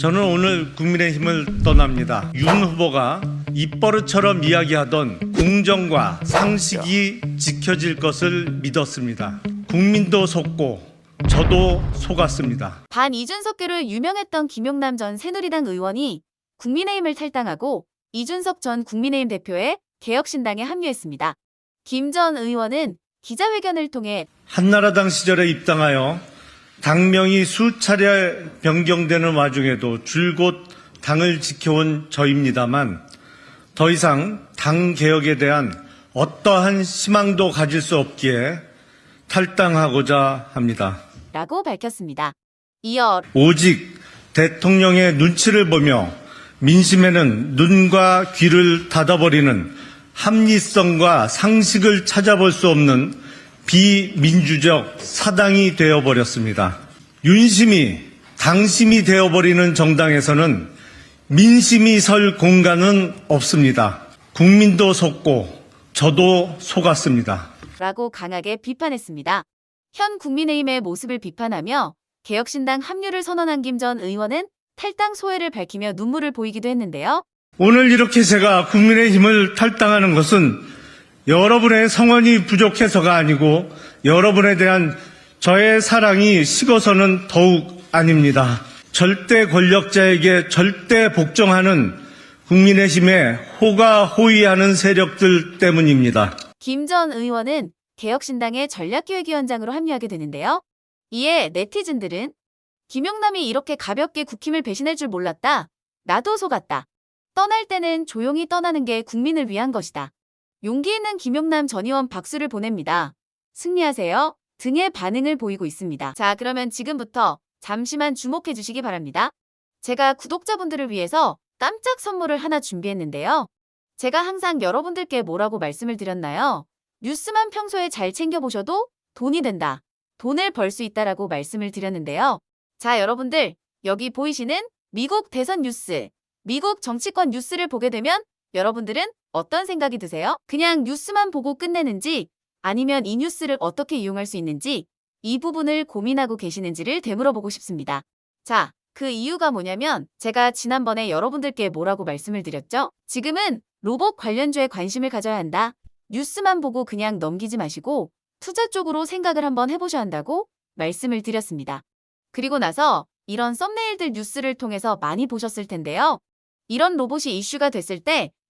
저는 오늘 국민의힘을 떠납니다. 윤 후보가 입버릇처럼 이야기하던 공정과 상식이 지켜질 것을 믿었습니다. 국민도 속고 저도 속았습니다. 반 이준석계로 유명했던 김용남 전 새누리당 의원이 국민의힘을 탈당하고 이준석 전 국민의힘 대표의 개혁신당에 합류했습니다. 김 전 의원은 기자회견을 통해 한나라당 시절에 입당하여 당명이 수차례 변경되는 와중에도 줄곧 당을 지켜온 저입니다만 더 이상 당 개혁에 대한 어떠한 희망도 가질 수 없기에 탈당하고자 합니다. 라고 밝혔습니다. 이어 오직 대통령의 눈치를 보며 민심에는 눈과 귀를 닫아버리는 합리성과 상식을 찾아볼 수 없는 비민주적 사당이 되어버렸습니다. 윤심이 당심이 되어버리는 정당에서는 민심이 설 공간은 없습니다. 국민도 속고 저도 속았습니다. 라고 강하게 비판했습니다. 현 국민의힘의 모습을 비판하며 개혁신당 합류를 선언한 김 전 의원은 탈당 소회를 밝히며 눈물을 보이기도 했는데요. 오늘 이렇게 제가 국민의힘을 탈당하는 것은 여러분의 성원이 부족해서가 아니고 여러분에 대한 저의 사랑이 식어서는 더욱 아닙니다. 절대 권력자에게 절대 복종하는 국민의힘에 호가호위하는 세력들 때문입니다. 김 전 의원은 개혁신당의 전략기획위원장으로 합류하게 되는데요. 이에 네티즌들은 김용남이 이렇게 가볍게 국힘을 배신할 줄 몰랐다. 나도 속았다. 떠날 때는 조용히 떠나는 게 국민을 위한 것이다. 용기 있는 김용남 전 의원 박수를 보냅니다. 승리하세요. 등의 반응을 보이고 있습니다. 자, 그러면 지금부터 잠시만 주목해 주시기 바랍니다. 제가 구독자분들을 위해서 깜짝 선물을 하나 준비했는데요. 제가 항상 여러분들께 뭐라고 말씀을 드렸나요? 뉴스만 평소에 잘 챙겨보셔도 돈이 된다. 돈을 벌 수 있다라고 말씀을 드렸는데요. 자, 여러분들, 여기 보이시는 미국 대선 뉴스, 미국 정치권 뉴스를 보게 되면 여러분들은 어떤 생각이 드세요? 그냥 뉴스만 보고 끝내는지 아니면 이 뉴스를 어떻게 이용할 수 있는지 이 부분을 고민하고 계시는지를 되물어보고 싶습니다. 자, 그 이유가 뭐냐면 제가 지난번에 여러분들께 뭐라고 말씀을 드렸죠? 지금은 로봇 관련주에 관심을 가져야 한다. 뉴스만 보고 그냥 넘기지 마시고 투자 쪽으로 생각을 한번 해보셔야 한다고 말씀을 드렸습니다. 그리고 나서 이런 썸네일들 뉴스를 통해서 많이 보셨을 텐데요. 이런 로봇이 이슈가 됐을 때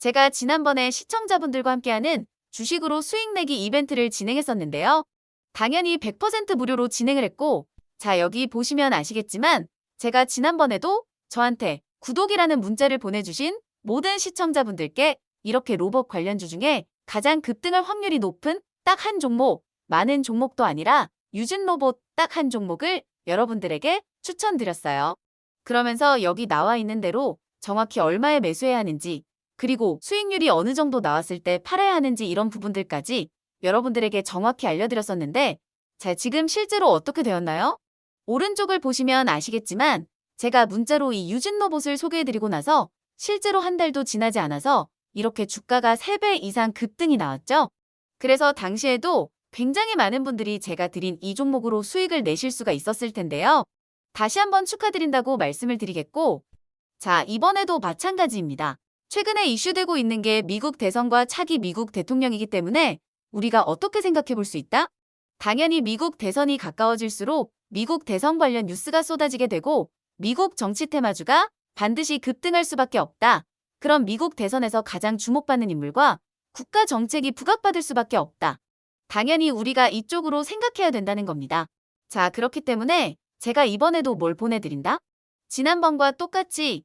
제가 지난번에 시청자분들과 함께하는 주식으로 수익 내기 이벤트를 진행했었는데요. 당연히 100% 무료로 진행을 했고, 자, 여기 보시면 아시겠지만, 제가 지난번에도 저한테 구독이라는 문자를 보내주신 모든 시청자분들께 이렇게 로봇 관련주 중에 가장 급등할 확률이 높은 딱 한 종목, 많은 종목도 아니라 유진 로봇 딱 한 종목을 여러분들에게 추천드렸어요. 그러면서 여기 나와 있는 대로 정확히 얼마에 매수해야 하는지, 그리고 수익률이 어느 정도 나왔을 때 팔아야 하는지 이런 부분들까지 여러분들에게 정확히 알려드렸었는데, 자, 지금 실제로 어떻게 되었나요? 오른쪽을 보시면 아시겠지만, 제가 문자로 이 유진 로봇을 소개해드리고 나서 실제로 한 달도 지나지 않아서 이렇게 주가가 3배 이상 급등이 나왔죠. 그래서 당시에도 굉장히 많은 분들이 제가 드린 이 종목으로 수익을 내실 수가 있었을 텐데요. 다시 한번 축하드린다고 말씀을 드리겠고, 자, 이번에도 마찬가지입니다. 최근에 이슈되고 있는 게 미국 대선과 차기 미국 대통령이기 때문에 우리가 어떻게 생각해 볼 수 있다? 당연히 미국 대선이 가까워질수록 미국 대선 관련 뉴스가 쏟아지게 되고 미국 정치 테마주가 반드시 급등할 수밖에 없다. 그럼 미국 대선에서 가장 주목받는 인물과 국가 정책이 부각받을 수밖에 없다. 당연히 우리가 이쪽으로 생각해야 된다는 겁니다. 자, 그렇기 때문에 제가 이번에도 뭘 보내드린다? 지난번과 똑같이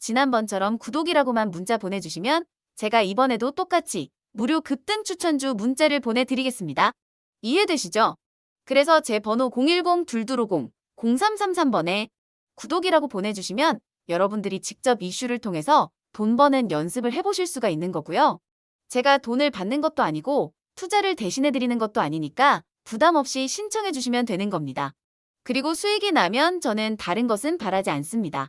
지난번처럼 구독이라고만 문자 보내주시면 제가 이번에도 똑같이 무료 급등 추천주 문자를 보내드리겠습니다. 이해되시죠? 그래서 제 번호 010-2250-0333번에 구독이라고 보내주시면 여러분들이 직접 이슈를 통해서 돈 버는 연습을 해보실 수가 있는 거고요. 제가 돈을 받는 것도 아니고 투자를 대신해드리는 것도 아니니까 부담 없이 신청해주시면 되는 겁니다. 그리고 수익이 나면 저는 다른 것은 바라지 않습니다.